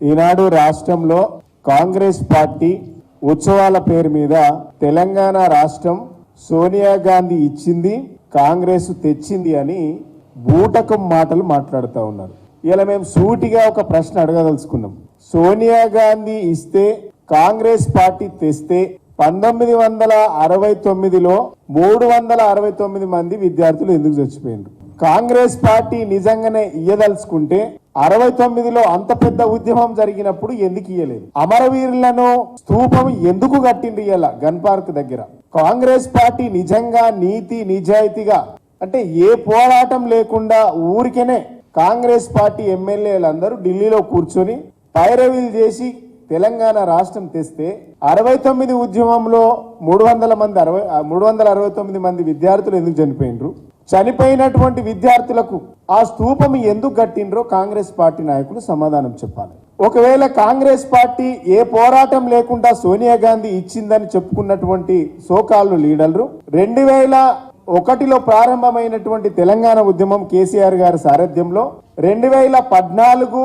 ఈనాడు రాష్ట్రంలో కాంగ్రెస్ పార్టీ ఉత్సవాల పేరు మీద తెలంగాణ రాష్ట్రం సోనియా గాంధీ ఇచ్చింది కాంగ్రెస్ తెచ్చింది అని బూటకం మాటలు మాట్లాడుతూ ఉన్నారు. ఇలా మేము సూటిగా ఒక ప్రశ్న అడగదలుచుకున్నాం. సోనియా గాంధీ ఇస్తే కాంగ్రెస్ పార్టీ తెస్తే పంతొమ్మిది వందల అరవై తొమ్మిదిలో మూడు వందల అరవై తొమ్మిది మంది విద్యార్థులు ఎందుకు చచ్చిపోయినారు కాంగ్రెస్ పార్టీ నిజంగానే ఇయ్యదలుచుకుంటే అరవై తొమ్మిదిలో అంత పెద్ద ఉద్యమం జరిగినప్పుడు ఎందుకు ఇయ్యలేదు? అమరవీరులను స్థూపం ఎందుకు కట్టిండ్రు ఇలా గన్ పార్క్ దగ్గర? కాంగ్రెస్ పార్టీ నిజంగా నీతి నిజాయితీగా అంటే ఏ పోరాటం లేకుండా ఊరికేనే కాంగ్రెస్ పార్టీ ఎమ్మెల్యేలందరూ ఢిల్లీలో కూర్చొని పైరవీలు చేసి తెలంగాణ రాష్ట్రం తెస్తే అరవై తొమ్మిది ఉద్యమంలో మూడు వందల మంది అరవై మూడు వందల అరవై తొమ్మిది మంది విద్యార్థులు ఎందుకు చనిపోయినరు చనిపోయినటువంటి విద్యార్థులకు ఆ స్థూపం ఎందుకు కట్టిండ్రో కాంగ్రెస్ పార్టీ నాయకులు సమాధానం చెప్పాలి. ఒకవేళ కాంగ్రెస్ పార్టీ ఏ పోరాటం లేకుండా సోనియా గాంధీ ఇచ్చిందని చెప్పుకున్నటువంటి సోకాళ్ళు లీడర్లు రెండు వేల ఒకటిలో ప్రారంభమైనటువంటి తెలంగాణ ఉద్యమం కేసీఆర్ గారి సారథ్యంలో రెండు వేల పద్నాలుగు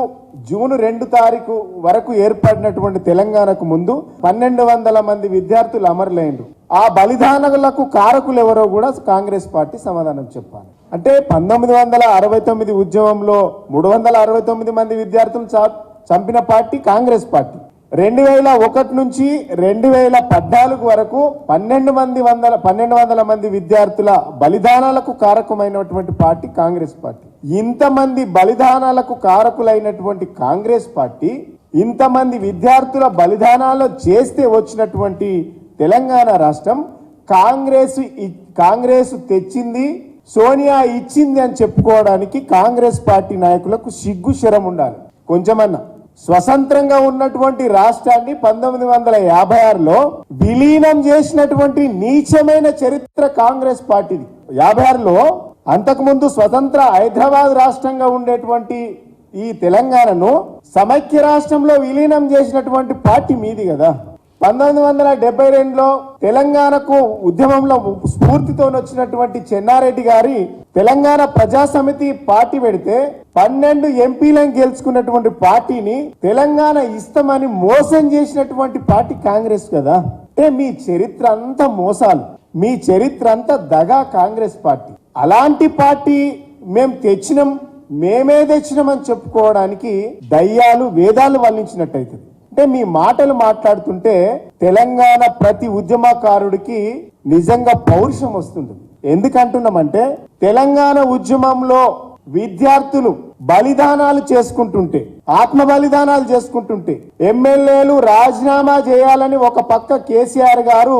జూన్ రెండు తారీఖు వరకు ఏర్పడినటువంటి తెలంగాణకు ముందు పన్నెండు వందల మంది విద్యార్థులు అమరులైనరు ఆ బలిదానాలకు కారకులు ఎవరో కూడా కాంగ్రెస్ పార్టీ సమాధానం చెప్పాలి. అంటే పంతొమ్మిది వందల అరవై తొమ్మిది ఉద్యమంలో మూడు వందల అరవై తొమ్మిది మంది విద్యార్థులు చా- చంపిన పార్టీ కాంగ్రెస్ పార్టీ. రెండు వేల ఒకటి నుంచి రెండు వేల పద్నాలుగు వరకు పన్నెండు మంది వందల పన్నెండు వందల మంది విద్యార్థుల బలిదానాలకు కారకమైనటువంటి పార్టీ కాంగ్రెస్ పార్టీ. ఇంతమంది బలిదానాలకు కారకులైనటువంటి కాంగ్రెస్ పార్టీ ఇంతమంది విద్యార్థుల బలిదానాలు చేస్తే వచ్చినటువంటి తెలంగాణ రాష్ట్రం కాంగ్రెస్ కాంగ్రెస్ తెచ్చింది సోనియా ఇచ్చింది అని చెప్పుకోవడానికి కాంగ్రెస్ పార్టీ నాయకులకు సిగ్గు శరం ఉండాలి. కొంచెమన్నా స్వతంత్రంగా ఉన్నటువంటి రాష్ట్రాన్ని పంతొమ్మిది వందల యాభై ఆరులో విలీనం చేసినటువంటి నీచమైన చరిత్ర కాంగ్రెస్ పార్టీది. యాభై ఆరులో అంతకుముందు స్వతంత్ర హైదరాబాద్ రాష్ట్రంగా ఉండేటువంటి ఈ తెలంగాణను సమైక్య రాష్ట్రంలో విలీనం చేసినటువంటి పార్టీ మీది కదా. పంతొమ్మిది వందల డెబ్బై రెండులో తెలంగాణకు ఉద్యమంలో స్ఫూర్తితో వచ్చినటువంటి చెన్నారెడ్డి గారి తెలంగాణ ప్రజా సమితి పార్టీ పెడితే పన్నెండు ఎంపీలను గెలుచుకున్నటువంటి పార్టీని తెలంగాణ ఇస్తామని మోసం చేసినటువంటి పార్టీ కాంగ్రెస్ కదా. అంటే మీ చరిత్ర అంతా మోసాలు. మీ చరిత్ర అంతా దగా కాంగ్రెస్ పార్టీ. అలాంటి పార్టీ మేము తెచ్చినాం మేమే తెచ్చినామని చెప్పుకోవడానికి దయ్యాలు వేదాలు వల్లించినట్టయితుంది. అంటే మీ మాటలు మాట్లాడుతుంటే తెలంగాణ ప్రతి ఉద్యమకారుడికి నిజంగా పౌరుషం వస్తుంది. ఎందుకంటున్నామంటే తెలంగాణ ఉద్యమంలో విద్యార్థులు బలిదానాలు చేసుకుంటుంటే ఆత్మ బలిదానాలు చేసుకుంటుంటే ఎమ్మెల్యేలు రాజీనామా చేయాలని ఒక పక్క కేసీఆర్ గారు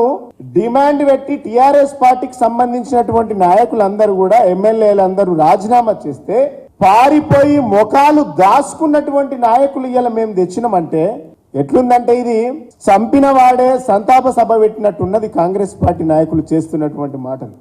డిమాండ్ పెట్టి టిఆర్ఎస్ పార్టీకి సంబంధించినటువంటి నాయకులందరూ కూడా ఎమ్మెల్యేలందరూ రాజీనామా చేస్తే పారిపోయి ముఖాలు దాచుకున్నటువంటి నాయకులు ఇలా మేము తెచ్చినామంటే ఎట్లుందంటే ఇది చంపిన వాడే సంతాప సభ పెట్టినట్టున్నది కాంగ్రెస్ పార్టీ నాయకులు చేస్తున్నటువంటి మాటలు.